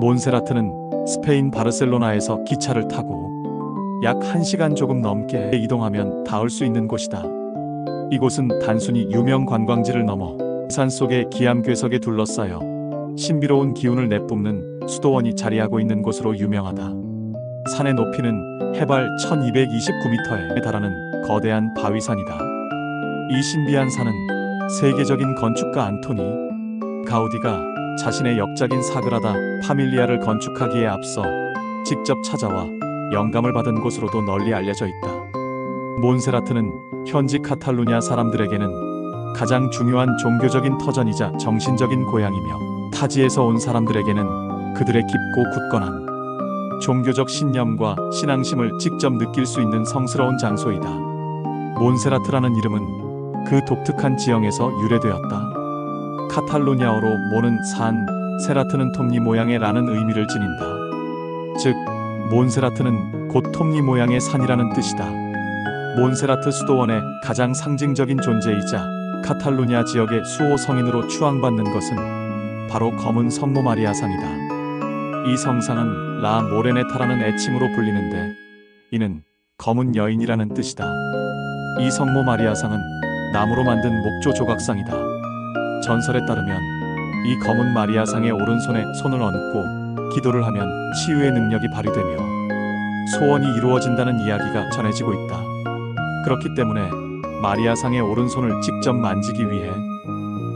몬세라트는 스페인 바르셀로나에서 기차를 타고 약 1시간 조금 넘게 이동하면 닿을 수 있는 곳이다. 이곳은 단순히 유명 관광지를 넘어 산 속의 기암괴석에 둘러싸여 신비로운 기운을 내뿜는 수도원이 자리하고 있는 곳으로 유명하다. 산의 높이는 해발 1229m에 달하는 거대한 바위산이다. 이 신비한 산은 세계적인 건축가 안토니 가우디가 자신의 역작인 사그라다 파밀리아를 건축하기에 앞서 직접 찾아와 영감을 받은 곳으로도 널리 알려져 있다. 몬세라트는 현지 카탈루냐 사람들에게는 가장 중요한 종교적인 터전이자 정신적인 고향이며 타지에서 온 사람들에게는 그들의 깊고 굳건한 종교적 신념과 신앙심을 직접 느낄 수 있는 성스러운 장소이다. 몬세라트라는 이름은 그 독특한 지형에서 유래되었다. 카탈루냐어로 모는 산, 세라트는 톱니 모양의 라는 의미를 지닌다. 즉, 몬세라트는 곧 톱니 모양의 산이라는 뜻이다. 몬세라트 수도원의 가장 상징적인 존재이자 카탈루냐 지역의 수호 성인으로 추앙받는 것은 바로 검은 성모 마리아 상이다. 이 성상은 라 모레네타라는 애칭으로 불리는데 이는 검은 여인이라는 뜻이다. 이 성모 마리아상은 나무로 만든 목조 조각상이다. 전설에 따르면 이 검은 마리아상의 오른손에 손을 얹고 기도를 하면 치유의 능력이 발휘되며 소원이 이루어진다는 이야기가 전해지고 있다. 그렇기 때문에 마리아상의 오른손을 직접 만지기 위해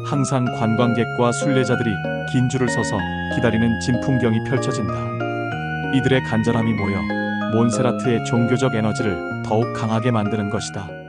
항상 관광객과 순례자들이 긴 줄을 서서 기다리는 진풍경이 펼쳐진다. 이들의 간절함이 모여 몬세라트의 종교적 에너지를 더욱 강하게 만드는 것이다.